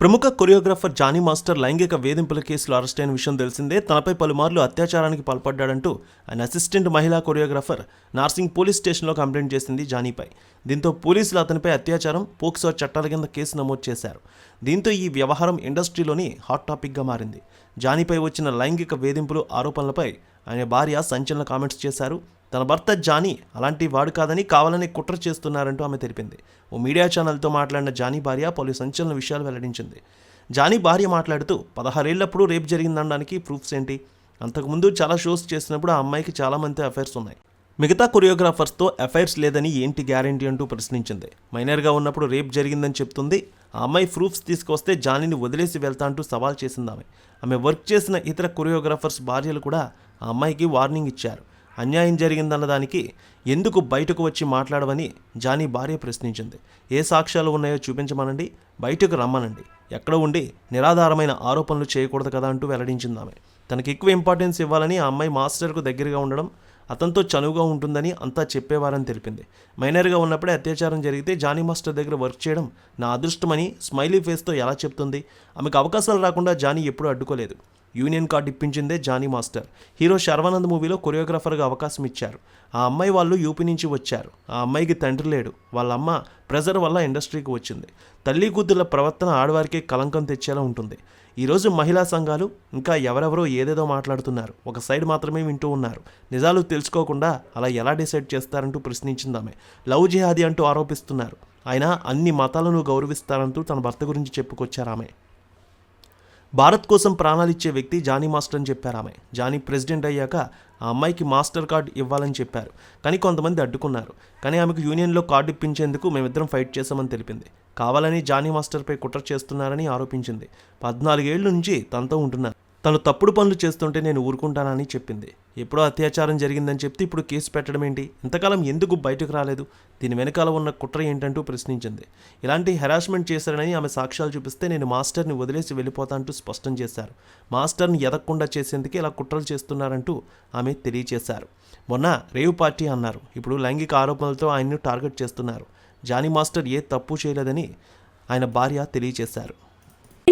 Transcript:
ప్రముఖ choreographer Johnny master లైంగిక వేధింపుల కేసులో అరెస్ట్ అయిన విషయం తెలిసిందే. తనపై పలుమార్లు అత్యాచారానికి పాల్పడ్డాడంటూ ఆయన అసిస్టెంట్ మహిళా కొరియోగ్రాఫర్ నార్సింగ్ పోలీస్ స్టేషన్లో కంప్లైంట్ చేసింది జానీపై. దీంతో పోలీసులు అతనిపై అత్యాచారం పోక్సో చట్టాల కింద కేసు నమోదు చేశారు. దీంతో ఈ వ్యవహారం ఇండస్ట్రీలోని హాట్ టాపిక్గా మారింది. జానీపై వచ్చిన లైంగిక వేధింపులు ఆరోపణలపై ఆయన భార్య సంచలన కామెంట్స్ చేశారు. తన భర్త జానీ అలాంటి వాడు కాదని కావాలని కుట్ర చేస్తున్నారంటూ ఆమె తెలిపింది. ఓ మీడియా ఛానల్తో మాట్లాడిన జానీ భార్య పలు సంచలన విషయాలు వెల్లడించింది. జానీ భార్య మాట్లాడుతూ పదహారేళ్ళప్పుడు రేపు జరిగిందనడానికి ప్రూఫ్స్ ఏంటి? అంతకుముందు చాలా షోస్ చేసినప్పుడు ఆ అమ్మాయికి చాలామంది అఫైర్స్ ఉన్నాయి. మిగతా కొరియోగ్రాఫర్స్తో అఫైర్స్ లేదని ఏంటి గ్యారంటీ? అంటూ ప్రశ్నించింది. మైనర్గా ఉన్నప్పుడు రేప్ జరిగిందని చెప్తుంది. ఆ అమ్మాయి ప్రూఫ్స్ తీసుకొస్తే జానీని వదిలేసి వెళ్తా అంటూ సవాల్ చేసింది ఆమె. ఆమె వర్క్ చేసిన ఇతర కొరియోగ్రాఫర్స్ భార్యలు కూడా ఆ అమ్మాయికి వార్నింగ్ ఇచ్చారు. అన్యాయం జరిగిందన్న దానికి ఎందుకు బయటకు వచ్చి మాట్లాడవని జానీ భార్య ప్రశ్నించింది. ఏ సాక్ష్యాలు ఉన్నాయో చూపించమనండి బయటకు రమ్మనండి. ఎక్కడ ఉండి నిరాధారమైన ఆరోపణలు చేయకూడదు కదా అంటూ వెల్లడించింది ఆమె. తనకి ఎక్కువ ఇంపార్టెన్స్ ఇవ్వాలని ఆ అమ్మాయి మాస్టర్కు దగ్గరగా ఉండడం అతనితో చనువుగా ఉంటుందని అంతా చెప్పేవారని తెలిపింది. మైనర్గా ఉన్నప్పుడే అత్యాచారం జరిగితే జానీ మాస్టర్ దగ్గర వర్క్ చేయడం నా అదృష్టమని స్మైలీ ఫేస్తో ఎలా చెప్తుంది? ఆమెకు అవకాశాలు రాకుండా జానీ ఎప్పుడూ అడ్డుకోలేదు. యూనియన్ కార్డు ఇప్పించిందే జానీ మాస్టర్. హీరో శర్వానంద్ మూవీలో కొరియోగ్రాఫర్గా అవకాశం ఇచ్చారు. ఆ అమ్మాయి వాళ్ళు యూపీ నుంచి వచ్చారు. ఆ అమ్మాయికి తండ్రి లేడు. వాళ్ళ అమ్మ ప్రెజర్ వల్ల ఇండస్ట్రీకి వచ్చింది. తల్లి కూతుర్ల ప్రవర్తన ఆడవారికి కలంకం తెచ్చేలా ఉంటుంది. ఈరోజు మహిళా సంఘాలు ఇంకా ఎవరెవరో ఏదేదో మాట్లాడుతున్నారు. ఒక సైడ్ మాత్రమే వింటూ ఉన్నారు. నిజాలు తెలుసుకోకుండా అలా ఎలా డిసైడ్ చేస్తారంటూ ప్రశ్నించింది ఆమె లవ్ జిహాదీ అంటూ ఆరోపిస్తున్నారు. ఆయన అన్ని మతాలను గౌరవిస్తారంటూ తన భర్త గురించి చెప్పుకొచ్చారు ఆమె భారత్ కోసం ప్రాణాలిచ్చే వ్యక్తి జానీ మాస్టర్ అని చెప్పారు ఆమె. జానీ ప్రెసిడెంట్ అయ్యాక ఆ అమ్మాయికి మాస్టర్ కార్డ్ ఇవ్వాలని చెప్పారు. కానీ కొంతమంది అడ్డుకున్నారు. కానీ ఆమెకు యూనియన్లో కార్డు ఇప్పించేందుకు మేమిద్దరం ఫైట్ చేశామని తెలిపింది. కావాలని జానీ మాస్టర్పై కుట్ర చేస్తున్నారని ఆరోపించింది. పద్నాలుగేళ్ళ నుంచి తనతో ఉంటున్నారు. తను తప్పుడు పనులు చేస్తుంటే నేను ఊరుకుంటానని చెప్పింది. ఎప్పుడో అత్యాచారం జరిగిందని చెప్తే ఇప్పుడు కేసు పెట్టడం ఏంటి? ఇంతకాలం ఎందుకు బయటకు రాలేదు? దీని వెనకాల ఉన్న కుట్ర ఏంటంటూ ప్రశ్నించింది. ఇలాంటి హెరాస్మెంట్ చేశారని ఆమె సాక్ష్యాలు చూపిస్తే నేను మాస్టర్ని వదిలేసి వెళ్ళిపోతా అంటూ స్పష్టం చేశారు. మాస్టర్ని ఎదగకుండా చేసేందుకు ఇలా కుట్రలు చేస్తున్నారంటూ ఆమె తెలియచేశారు. మొన్న రేవ్ పార్టీ అన్నారు. ఇప్పుడు లైంగిక ఆరోపణలతో ఆయన్ను టార్గెట్ చేస్తున్నారు. జానీ మాస్టర్ ఏ తప్పు చేయలేదని ఆయన భార్య తెలియచేశారు.